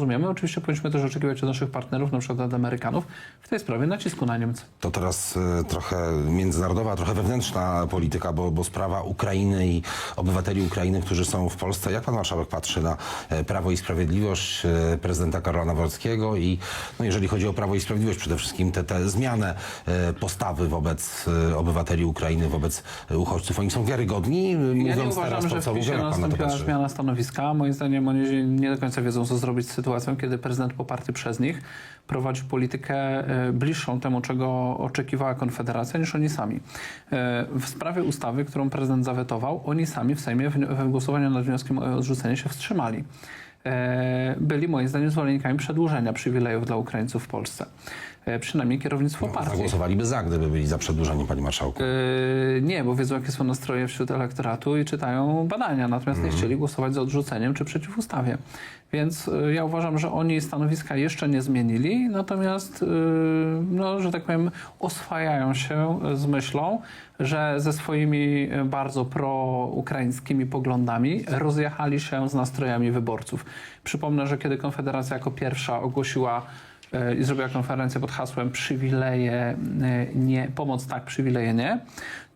rozumiemy. Oczywiście powinniśmy też oczekiwać od naszych partnerów, na przykład od Amerykanów, w tej sprawie nacisku na Niemcy. To teraz e, trochę międzynarodowa, trochę wewnętrzna polityka, bo, bo sprawa Ukrainy i obywateli Ukrainy, którzy są w Polsce. Jak pan marszałek patrzy na e, Prawo i Sprawiedliwość e, prezydenta Karola Nawrockiego i no, jeżeli chodzi o Prawo i Sprawiedliwość, przede wszystkim te, te zmianę e, postawy wobec e, obywateli Ukrainy, wobec e, uchodźców. Oni są wiarygodni, Ja mówiąc nie uważam, teraz że to, w co mówią, PiSie jak pan na to nastąpiła patrzy? zmiana stanowiska. Moim zdaniem oni nie do końca wiedzą, co zrobić z sytuacją, kiedy prezydent poparty przez nich prowadzi politykę e, bliższą temu, czego oczekiwała Konfederacja, niż oni sami. E, W sprawie ustawy, którą prezydent zawetował, oni sami w Sejmie w w głosowaniu nad wnioskiem o odrzucenie się wstrzymali. E, Byli moim zdaniem zwolennikami przedłużenia przywilejów dla Ukraińców w Polsce. E, Przynajmniej kierownictwo partii. Zagłosowaliby za, gdyby byli za przedłużeniem, panie marszałku. Yy, nie, bo wiedzą, jakie są nastroje wśród elektoratu i czytają badania, natomiast nie chcieli głosować za odrzuceniem czy przeciw ustawie. Więc yy, ja uważam, że oni stanowiska jeszcze nie zmienili, natomiast, yy, no, że tak powiem, oswajają się z myślą, że ze swoimi bardzo proukraińskimi poglądami rozjechali się z nastrojami wyborców. Przypomnę, że kiedy Konfederacja jako pierwsza ogłosiła i zrobiła konferencję pod hasłem przywileje e, nie, pomoc tak, przywileje nie,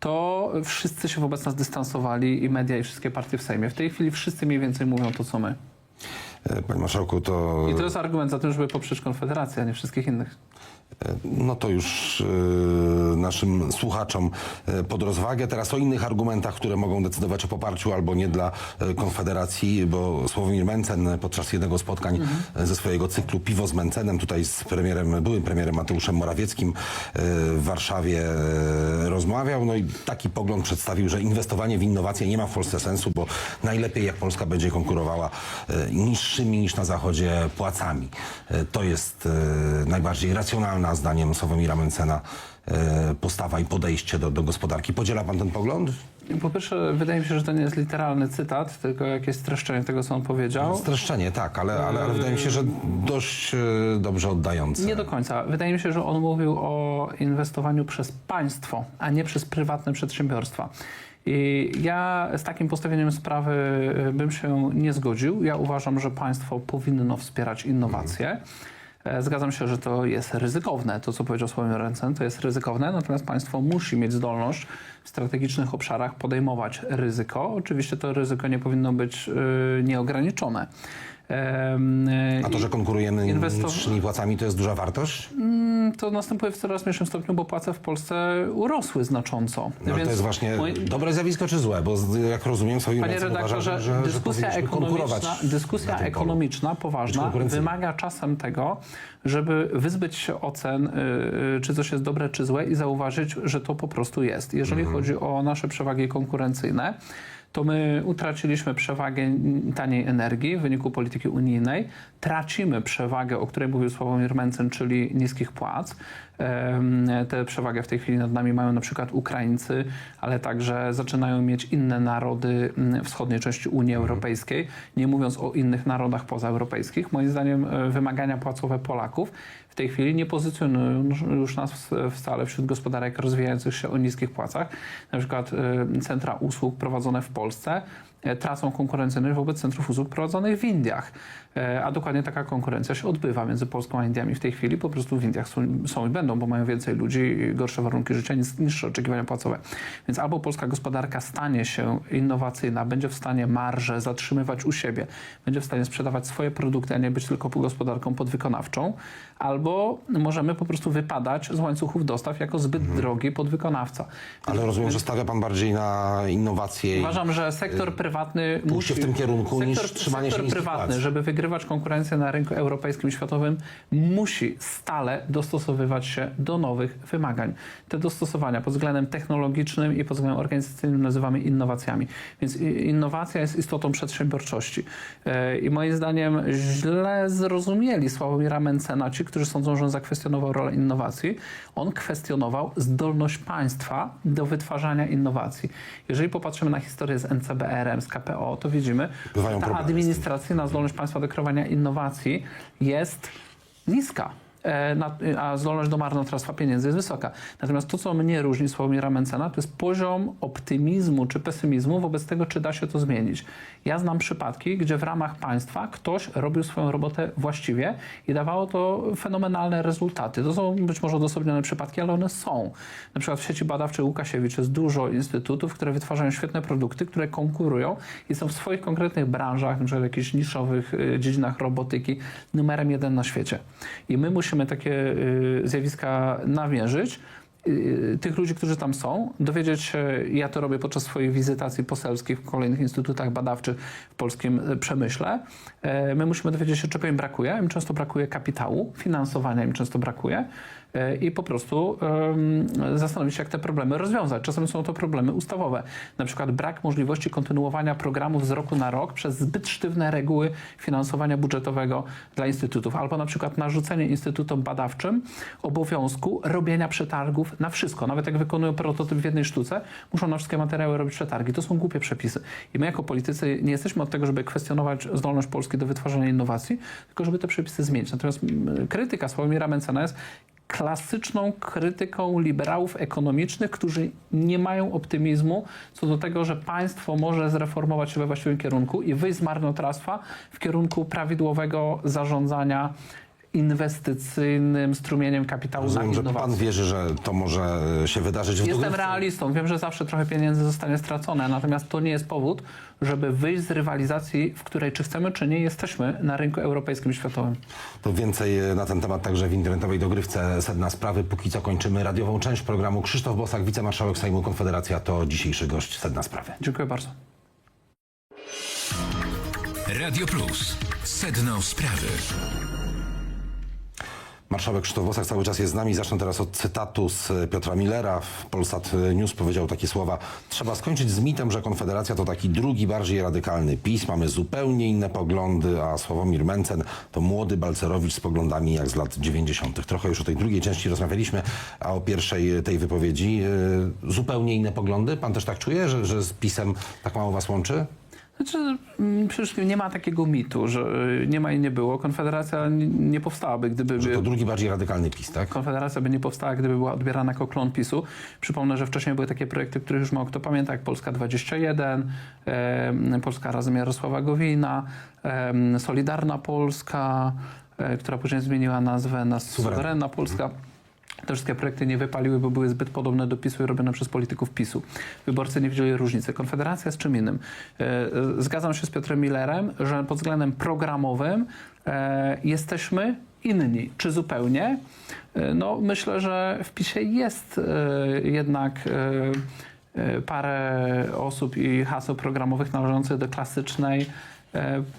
to wszyscy się wobec nas dystansowali i media i wszystkie partie w Sejmie. W tej chwili wszyscy mniej więcej mówią to, co my. E, Panie marszałku, to... I to jest argument za tym, żeby poprzeć Konfederację, a nie wszystkich innych. No to już e, naszym słuchaczom e, pod rozwagę. Teraz o innych argumentach, które mogą decydować o poparciu albo nie dla e, Konfederacji, bo Sławomir Mencen podczas jednego spotkań e, ze swojego cyklu Piwo z Mencenem, tutaj z premierem, byłym premierem Mateuszem Morawieckim e, w Warszawie e, rozmawiał. No i taki pogląd przedstawił, że inwestowanie w innowacje nie ma w Polsce sensu, bo najlepiej jak Polska będzie konkurowała e, niższymi niż na Zachodzie płacami. E, To jest e, najbardziej racjonalna, zdaniem Sławomira Mencena, e, postawa i podejście do, do gospodarki. Podziela pan ten pogląd? Po pierwsze, wydaje mi się, że to nie jest literalny cytat, tylko jakieś streszczenie tego, co on powiedział. Streszczenie, tak, ale, ale, ale wydaje mi się, że dość e, dobrze oddające. Nie do końca. Wydaje mi się, że on mówił o inwestowaniu przez państwo, a nie przez prywatne przedsiębiorstwa. I ja z takim postawieniem sprawy bym się nie zgodził. Ja uważam, że państwo powinno wspierać innowacje. E, Zgadzam się, że to jest ryzykowne. To, co powiedział Sławomir Rencen, to jest ryzykowne, natomiast państwo musi mieć zdolność w strategicznych obszarach podejmować ryzyko. Oczywiście to ryzyko nie powinno być y, nieograniczone. Em, A to, że konkurujemy niższymi płacami, to jest duża wartość? To następuje w coraz mniejszym stopniu, bo płace w Polsce urosły znacząco. No, ale to jest właśnie moi- dobre zjawisko czy złe? Bo jak rozumiem, Sławomir Panie redaktorze, że, że, że dyskusja ekonomiczna, na dyskusja ekonomiczna poważna wymaga czasem tego, żeby wyzbyć się ocen, y, y, czy coś jest dobre, czy złe i zauważyć, że to po prostu jest. Jeżeli Mhm. chodzi o nasze przewagi konkurencyjne, to my utraciliśmy przewagę taniej energii w wyniku polityki unijnej. Tracimy przewagę, o której mówił Sławomir Mencen, czyli niskich płac. Tę przewagę w tej chwili nad nami mają na przykład Ukraińcy, ale także zaczynają mieć inne narody wschodniej części Unii Europejskiej, nie mówiąc o innych narodach pozaeuropejskich. Moim zdaniem e, wymagania płacowe Polaków w tej chwili nie pozycjonują już nas wcale wśród gospodarek rozwijających się o niskich płacach. Na przykład e, centra usług prowadzone w Polsce e, tracą konkurencyjność wobec centrów usług prowadzonych w Indiach. E, A dokładnie taka konkurencja się odbywa między Polską a Indiami w tej chwili. Po prostu w Indiach są, są i będą, bo mają więcej ludzi, gorsze warunki życia, niższe oczekiwania płacowe. Więc albo polska gospodarka stanie się innowacyjna, będzie w stanie marże zatrzymywać u siebie, będzie w stanie sprzedawać swoje produkty, a nie być tylko gospodarką podwykonawczą, albo możemy po prostu wypadać z łańcuchów dostaw jako zbyt drogi podwykonawca. Ale rozumiem, że stawia pan bardziej na innowacje Uważam, że sektor prywatny pójście w tym kierunku niż trzymanie się sektor niskich prywatny, żeby wygrywać konkurencję na rynku europejskim, światowym, musi stale dostosowywać się do nowych wymagań. Te dostosowania pod względem technologicznym i pod względem organizacyjnym nazywamy innowacjami. Więc i- innowacja jest istotą przedsiębiorczości. E, I moim zdaniem źle zrozumieli Sławomira Mencena ci, którzy sądzą, że on zakwestionował rolę innowacji. On kwestionował zdolność państwa do wytwarzania innowacji. Jeżeli popatrzymy na historię z NCBR-em, z KPO, to widzimy, Bywają że ta administracyjna zdolność państwa do kreowania innowacji jest niska. E, a zdolność do marnotrawstwa pieniędzy jest wysoka. Natomiast to, co mnie różni Sławomira Mencena, to jest poziom optymizmu czy pesymizmu wobec tego, czy da się to zmienić. Ja znam przypadki, gdzie w ramach państwa ktoś robił swoją robotę właściwie i dawało to fenomenalne rezultaty. To są być może odosobnione przypadki, ale one są. Na przykład w sieci badawczej Łukasiewicz jest dużo instytutów, które wytwarzają świetne produkty, które konkurują i są w swoich konkretnych branżach, przykład w jakichś niszowych y, dziedzinach robotyki, numerem jeden na świecie. I my musimy takie y, zjawiska nawierzyć y, tych ludzi, którzy tam są, dowiedzieć się, ja to robię podczas swoich wizytacji poselskich w kolejnych instytutach badawczych w polskim y, przemyśle. E, My musimy dowiedzieć się, czego im brakuje. Im często brakuje kapitału, finansowania im często brakuje i po prostu zastanowić się, jak te problemy rozwiązać. Czasem są to problemy ustawowe. Na przykład brak możliwości kontynuowania programów z roku na rok przez zbyt sztywne reguły finansowania budżetowego dla instytutów, albo na przykład narzucenie instytutom badawczym obowiązku robienia przetargów na wszystko. Nawet jak wykonują prototyp w jednej sztuce, muszą na wszystkie materiały robić przetargi. To są głupie przepisy. I my jako politycy nie jesteśmy od tego, żeby kwestionować zdolność Polski do wytwarzania innowacji, tylko żeby te przepisy zmienić. Natomiast mm, krytyka Sławomira Mencena jest klasyczną krytyką liberałów ekonomicznych, którzy nie mają optymizmu co do tego, że państwo może zreformować się we właściwym kierunku i wyjść z marnotrawstwa w kierunku prawidłowego zarządzania inwestycyjnym strumieniem kapitału Rozumiem, na że innowacje. pan wierzy, że to może e, się wydarzyć w Jestem realistą. Wiem, że zawsze trochę pieniędzy zostanie stracone, natomiast to nie jest powód, żeby wyjść z rywalizacji, w której czy chcemy, czy nie, jesteśmy na rynku europejskim i światowym. To więcej e, na ten temat także w internetowej dogrywce Sedna Sprawy. Póki co kończymy radiową część programu. Krzysztof Bosak, wicemarszałek Sejmu Konfederacja, to dzisiejszy gość Sedna Sprawy. Dziękuję bardzo. Radio Plus. Sedno sprawy. Marszałek Krzysztof Bosak cały czas jest z nami. Zacznę teraz od cytatu z Piotra Millera. W Polsat News powiedział takie słowa. Trzeba skończyć z mitem, że Konfederacja to taki drugi, bardziej radykalny PiS. Mamy zupełnie inne poglądy, a Sławomir Mencen to młody Balcerowicz z poglądami jak z lat 90. Trochę już o tej drugiej części rozmawialiśmy, a o pierwszej tej wypowiedzi. e, Zupełnie inne poglądy? Pan też tak czuje, że, że z PiSem tak mało was łączy? Znaczy, mm, przede wszystkim nie ma takiego mitu, że y, nie ma i nie było. Konfederacja nie- powstałaby, gdyby... Że to drugi, bardziej radykalny PiS, tak? Konfederacja by nie powstała, gdyby była odbierana jako klon PiSu. Przypomnę, że wcześniej były takie projekty, których już mało kto pamięta, jak Polska 21, em, Polska razem Jarosława Gowina, Solidarna Polska, e, która później zmieniła nazwę na Suwerenna. Suwerenna Polska. Te wszystkie projekty nie wypaliły, bo były zbyt podobne do PiSu i robione przez polityków PiSu. Wyborcy nie widzieli różnicy. Konfederacja jest czym innym. E, Zgadzam się z Piotrem Millerem, że pod względem programowym e, jesteśmy inni. Czy zupełnie? E, No, myślę, że w PiSie jest jednak parę osób i haseł programowych należących do klasycznej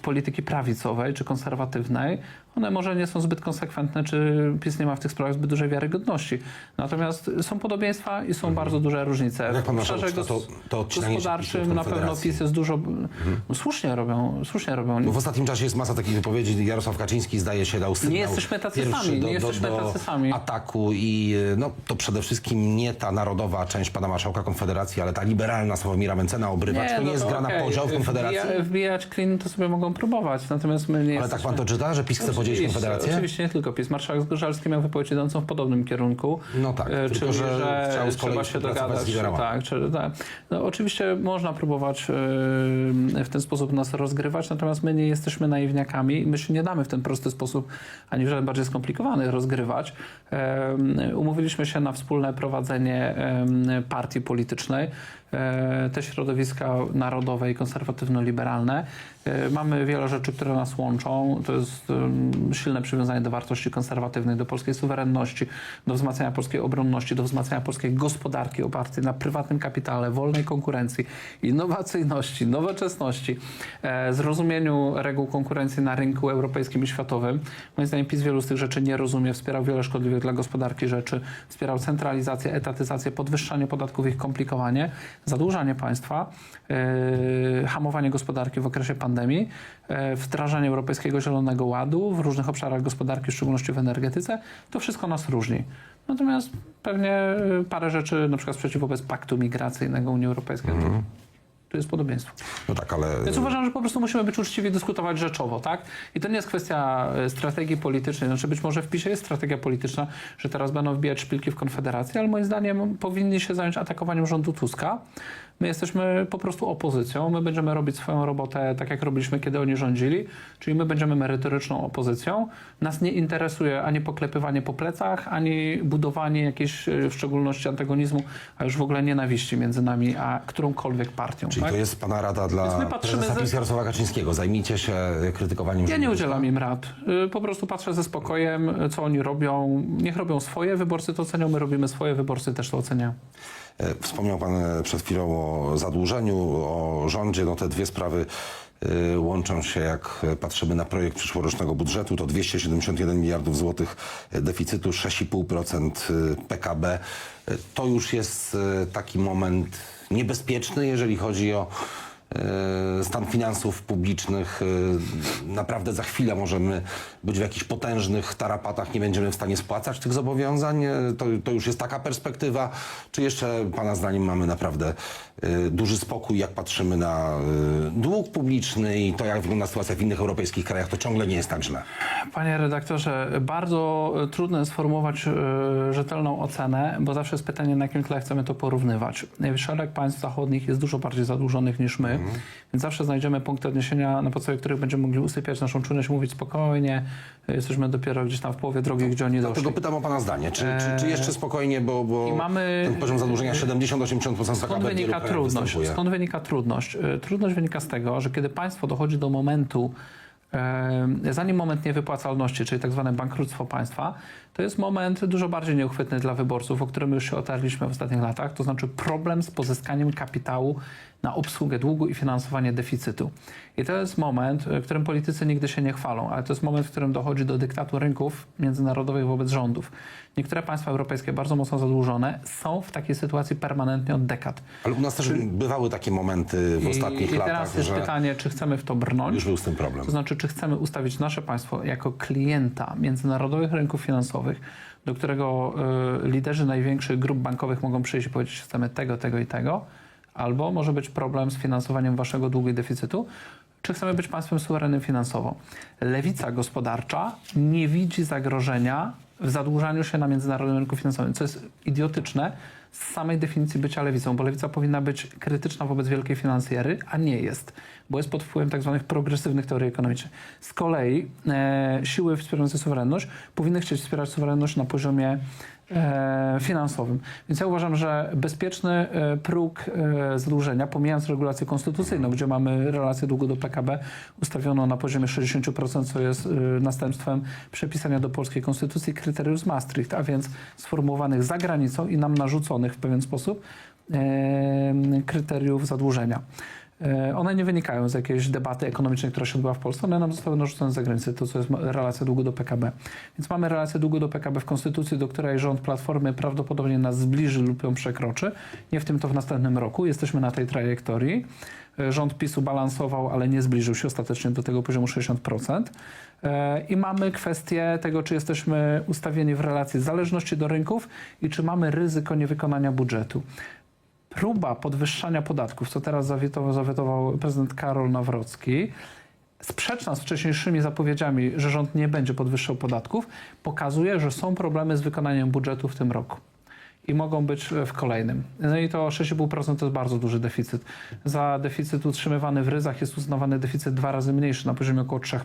polityki prawicowej czy konserwatywnej. One może nie są zbyt konsekwentne, czy PiS nie ma w tych sprawach zbyt dużej wiarygodności. Natomiast są podobieństwa i są bardzo duże różnice. Mhm. Jak pan W obszarze to- to gospodarczym na pewno. PiS jest dużo... No, słusznie robią, słusznie robią. Bo w ostatnim czasie jest masa takich wypowiedzi. Jarosław Kaczyński zdaje się dał sygnał jesteśmy tacy sami, nie do, do, jesteśmy tacy sami. ataku i e, no, to przede wszystkim nie ta narodowa część pana marszałka Konfederacji, ale ta liberalna Sławomira Mencena obrywa. Czy to nie jest no gra na okej. podział w Konfederacji? Wbija, wbijać klin to sobie mogą próbować, natomiast my nie Ale tak jesteśmy... pan to czyta, że PiS chce podzielić Oczywiście, Konfederację? Oczywiście nie tylko PiS. Marszałek Zgorzelski miał wypowiedź idącą w podobnym kierunku. No tak, E, tylko czyli, że chciał z kolei trzeba się dogadać. Tak, czy, tak. No, oczywiście można próbować e, w ten sposób nas rozgrywać, natomiast my nie jesteśmy naiwniakami i my się nie damy w ten prosty sposób, ani w żaden bardziej skomplikowany rozgrywać. E, Umówiliśmy się na wspólne prowadzenie partii politycznej. E, Te środowiska narodowe i konserwatywno-liberalne. E, Mamy wiele rzeczy, które nas łączą. To jest silne przywiązanie do wartości konserwatywnych, do polskiej suwerenności, do wzmacniania polskiej obronności, do wzmacniania polskiej gospodarki opartej na prywatnym kapitale, wolnej konkurencji, innowacyjności, nowoczesności, e, zrozumieniu reguł konkurencji na rynku europejskim i światowym. Moim zdaniem PiS wielu z tych rzeczy nie rozumie, wspierał wiele szkodliwych dla gospodarki rzeczy, wspierał centralizację, etatyzację, podwyższanie podatków, ich komplikowanie, zadłużanie państwa, e, hamowanie gospodarki w okresie pandemii, e, wdrażanie Europejskiego Zielonego Ładu w różnych obszarach gospodarki, w szczególności w energetyce. To wszystko nas różni. Natomiast pewnie e, parę rzeczy, na przeciw sprzeciw wobec paktu migracyjnego Unii Europejskiej. Tu jest podobieństwo. No tak, ale Więc uważam, że po prostu musimy być uczciwi, dyskutować rzeczowo, tak? I to nie jest kwestia e, strategii politycznej. Znaczy być może w PiSie jest strategia polityczna, że teraz będą wbijać szpilki w Konfederację, ale moim zdaniem powinni się zająć atakowaniem rządu Tuska. My jesteśmy po prostu opozycją. My będziemy robić swoją robotę tak, jak robiliśmy, kiedy oni rządzili, czyli my będziemy merytoryczną opozycją. Nas nie interesuje ani poklepywanie po plecach, ani budowanie jakiejś, e, w szczególności antagonizmu, a już w ogóle nienawiści między nami a którąkolwiek partią. czyli tak? to jest pana rada dla prezesa ze- PiS Jarosława Kaczyńskiego. Zajmijcie się krytykowaniem Ja nie udzielam im rad. Y, Po prostu patrzę ze spokojem, y, co oni robią. Niech robią swoje, wyborcy to ocenią, my robimy swoje, wyborcy też to oceniają. E, Wspomniał Pan e, przed chwilą o zadłużeniu, o rządzie. No te dwie sprawy e, łączą się, jak patrzymy na projekt przyszłorocznego budżetu. To 271 miliardów złotych deficytu, 6,5% PKB. To już jest taki moment niebezpieczny, jeżeli chodzi o stan finansów publicznych. E, Naprawdę za chwilę możemy być w jakichś potężnych tarapatach, nie będziemy w stanie spłacać tych zobowiązań. E, To, to już jest taka perspektywa. Czy jeszcze Pana zdaniem mamy naprawdę e, duży spokój, jak patrzymy na e, dług publiczny i to, jak wygląda sytuacja w innych europejskich krajach, to ciągle nie jest tak źle. Panie redaktorze, bardzo e, trudno jest sformułować e, rzetelną ocenę, bo zawsze jest pytanie, na jakim tle chcemy to porównywać. E, Szereg państw zachodnich jest dużo bardziej zadłużonych niż my, więc zawsze znajdziemy punkty odniesienia, na podstawie których będziemy mogli usypiać naszą czujność, mówić spokojnie, jesteśmy dopiero gdzieś tam w połowie drogi, gdzie oni doszli. Dlatego pytam o Pana zdanie. Czy, czy, czy jeszcze spokojnie, bo, bo I mamy- ten poziom zadłużenia 70-80% Skąd PKB w wielu wynika krajach trudność? występuje? Skąd wynika trudność? Y, Trudność wynika z tego, że kiedy państwo dochodzi do momentu, zanim moment niewypłacalności, czyli tak zwane bankructwo państwa, to jest moment dużo bardziej nieuchwytny dla wyborców, o którym już się otarliśmy w ostatnich latach, to znaczy problem z pozyskaniem kapitału na obsługę długu i finansowanie deficytu. I to jest moment, w którym politycy nigdy się nie chwalą, ale to jest moment, w którym dochodzi do dyktatu rynków międzynarodowych wobec rządów. Niektóre państwa europejskie, bardzo mocno zadłużone, są w takiej sytuacji permanentnie od dekad. Ale u nas też bywały takie momenty w I, ostatnich I latach, teraz jest że pytanie, czy chcemy w to brnąć? już był z tym problem. To znaczy, czy chcemy ustawić nasze państwo jako klienta międzynarodowych rynków finansowych, do którego y, liderzy największych grup bankowych mogą przyjść i powiedzieć, chcemy tego, tego i tego, albo może być problem z finansowaniem waszego długu i deficytu, czy chcemy być państwem suwerennym finansowo. Lewica gospodarcza nie widzi zagrożenia w zadłużaniu się na międzynarodowym rynku finansowym, co jest idiotyczne z samej definicji bycia lewicą, bo lewica powinna być krytyczna wobec wielkiej finansjery, a nie jest, bo jest pod wpływem tak zwanych progresywnych teorii ekonomicznych. Z kolei e, siły wspierające suwerenność powinny chcieć wspierać suwerenność na poziomie e, finansowym. Więc ja uważam, że bezpieczny e, próg e, zadłużenia, pomijając regulację konstytucyjną, gdzie mamy relację długu do PKB ustawioną na poziomie 60%, co jest e, następstwem przepisania do polskiej konstytucji kryteriów z Maastricht, a więc sformułowanych za granicą i nam narzuconych w pewien sposób e, kryteriów zadłużenia. E, One nie wynikają z jakiejś debaty ekonomicznej, która się odbyła w Polsce, one nam zostały narzucone z zagranicy, to co jest relacja długu do PKB. Więc mamy relację długu do PKB w Konstytucji, do której rząd Platformy prawdopodobnie nas zbliży lub ją przekroczy. Nie w tym to w następnym roku. Jesteśmy na tej trajektorii. E, Rząd PiSu balansował, ale nie zbliżył się ostatecznie do tego poziomu 60%. E, I mamy kwestię tego, czy jesteśmy ustawieni w relacji zależności do rynków i czy mamy ryzyko niewykonania budżetu próba podwyższania podatków, co teraz zawetował, zawetował prezydent Karol Nawrocki, sprzeczna z wcześniejszymi zapowiedziami, że rząd nie będzie podwyższał podatków, pokazuje, że są problemy z wykonaniem budżetu w tym roku. I mogą być w kolejnym. No i to 6,5% to jest bardzo duży deficyt. Za deficyt utrzymywany w ryzach jest uznawany deficyt dwa razy mniejszy, na poziomie około 3%.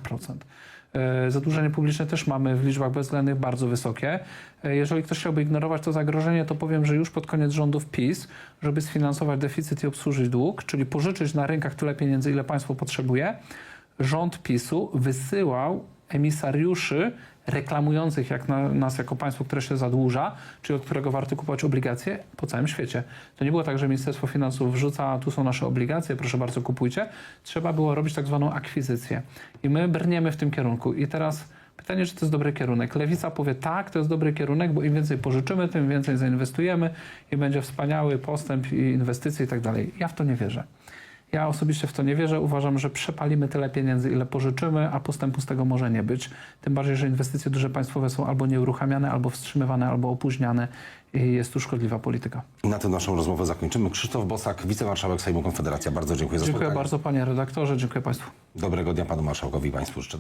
E, Zadłużenie publiczne też mamy w liczbach bezwzględnych bardzo wysokie. E, Jeżeli ktoś chciałby ignorować to zagrożenie, to powiem, że już pod koniec rządów PiS, żeby sfinansować deficyt i obsłużyć dług, czyli pożyczyć na rynkach tyle pieniędzy, ile państwo potrzebuje, rząd PiSu wysyłał emisariuszy reklamujących jak na, nas jako państwo, które się zadłuża, czyli od którego warto kupować obligacje po całym świecie. To nie było tak, że Ministerstwo Finansów wrzuca, tu są nasze obligacje, proszę bardzo kupujcie. Trzeba było robić tak zwaną akwizycję. I my brniemy w tym kierunku. I teraz pytanie, czy to jest dobry kierunek. Lewica powie tak, to jest dobry kierunek, bo im więcej pożyczymy, tym więcej zainwestujemy i będzie wspaniały postęp i inwestycje i tak dalej. Ja w to nie wierzę. Ja osobiście w to nie wierzę. Uważam, że przepalimy tyle pieniędzy, ile pożyczymy, a postępu z tego może nie być. Tym bardziej, że inwestycje duże państwowe są albo nieuruchamiane, albo wstrzymywane, albo opóźniane i jest tu szkodliwa polityka. Na tym naszą rozmowę zakończymy. Krzysztof Bosak, wicemarszałek Sejmu Konfederacja. Bardzo dziękuję za Dziękuję spotkanie. bardzo panie redaktorze, dziękuję państwu. Dobrego dnia panu marszałkowi i państwu życzę.